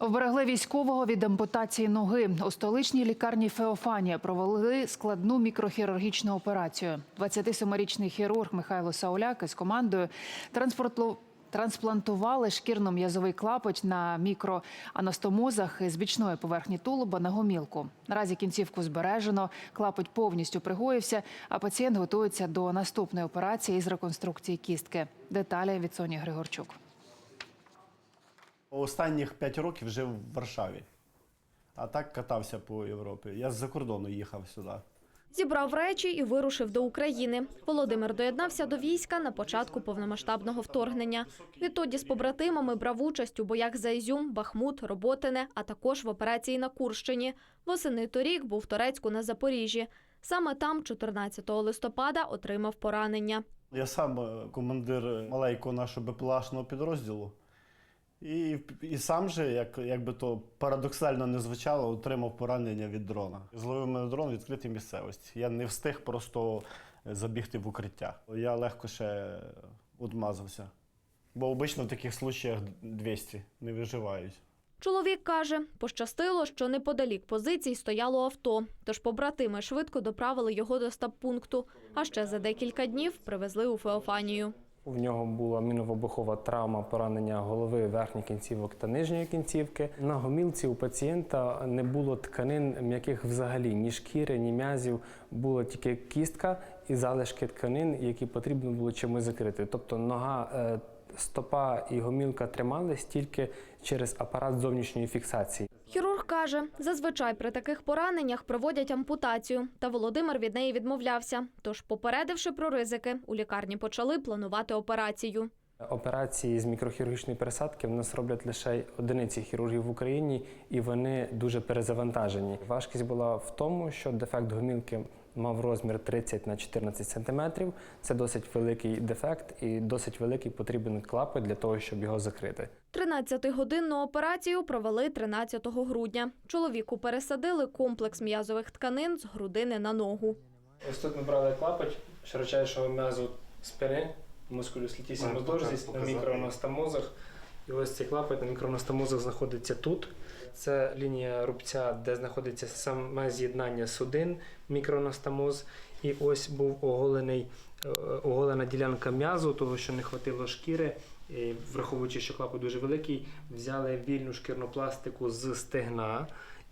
Вберегли військового від ампутації ноги. У столичній лікарні Феофанія провели складну мікрохірургічну операцію. 27-річний хірург Михайло Сауляк із командою транспортло- трансплантували шкірно-м'язовий клапоть на мікроанастомозах з бічної поверхні тулуба на гомілку. Наразі кінцівку збережено, клапоть повністю пригоївся, а пацієнт готується до наступної операції із реконструкції кістки. Деталі від Соні Григорчук. Останніх 5 років жив в Варшаві, а так катався по Європі. Я з-за кордону їхав сюди. Зібрав речі і вирушив до України. Володимир доєднався до війська на початку повномасштабного вторгнення. Відтоді з побратимами брав участь у боях за Ізюм, Бахмут, Роботине, а також в операції на Курщині. Восени торік був в Торецьку на Запоріжжі. Саме там, 14 листопада, отримав поранення. Я сам е, командир маленького нашого БПЛАшного підрозділу. І, і сам же, як, як би то парадоксально не звучало, отримав поранення від дрона. Зловив мене дрон в відкритій місцевості. Я не встиг просто забігти в укриття. Я легко ще одмазався. Бо обично в таких случаях 200 не виживають. Чоловік каже, пощастило, що неподалік позицій стояло авто, тож побратими швидко доправили його до стаб-пункту, а ще за декілька днів привезли у Феофанію. В нього була міновибухова травма поранення голови верхніх кінцівок та нижньої кінцівки. На гомілці у пацієнта не було тканин м'яких взагалі, ні шкіри, ні м'язів. Була тільки кістка і залишки тканин, які потрібно було чимось закрити. Тобто нога, е, стопа і гомілка тримались тільки через апарат зовнішньої фіксації. Каже, зазвичай при таких пораненнях проводять ампутацію, та Володимир від неї відмовлявся. Тож, попередивши про ризики, у лікарні почали планувати операцію. Операції з мікрохірургічної пересадки в нас роблять лише одиниці хірургів в Україні, і вони дуже перезавантажені. Важкість була в тому, що дефект гомілки мав розмір 30 на 14 см. Це досить великий дефект і досить великий потрібен клапоть для того, щоб його закрити. 13-годинну операцію провели 13 грудня. Чоловіку пересадили комплекс м'язових тканин з грудини на ногу. Ось тут ми брали клапоть широчайшого м'язу спини, мускулюс на мікроанастомозах. І ось цей клапоть на мікроанастомозах знаходиться тут. Це лінія рубця, де знаходиться саме з'єднання судин, мікроанастомоз. І ось був оголений, е, оголена ділянка м'язу, того, що не хватило шкіри. І, враховуючи, що клапоть дуже великий, взяли вільну шкірну пластику з стегна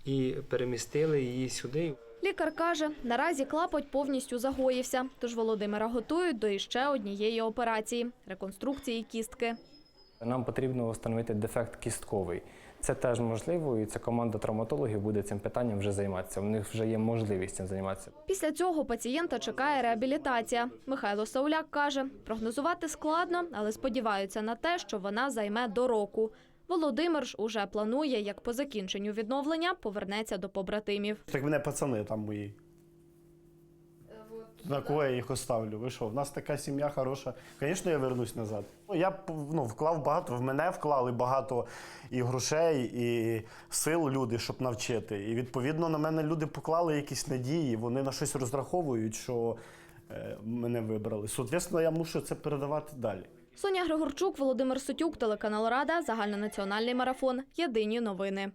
і перемістили її сюди. Лікар каже, наразі клапоть повністю загоївся, тож Володимира готують до іще однієї операції реконструкції кістки. Нам потрібно встановити дефект кістковий. Це теж можливо, і ця команда травматологів буде цим питанням вже займатися. У них вже є можливість цим займатися. Після цього пацієнта чекає реабілітація. Михайло Сауляк каже, прогнозувати складно, але сподіваються на те, що вона займе до року. Володимир ж уже планує, як по закінченню відновлення повернеться до побратимів. Так мене пацани там мої. На кого я їх оставлю? Ви що? В нас така сім'я хороша. Звісно, я вернусь назад. Ну, Я ну, вклав багато, в мене вклали багато і грошей, і сил люди, щоб навчити. І відповідно на мене люди поклали якісь надії, вони на щось розраховують, що е, мене вибрали. Соответственно, я мушу це передавати далі. Соня Григорчук, Володимир Сутюк, телеканал Рада, загальнонаціональний марафон. Єдині новини.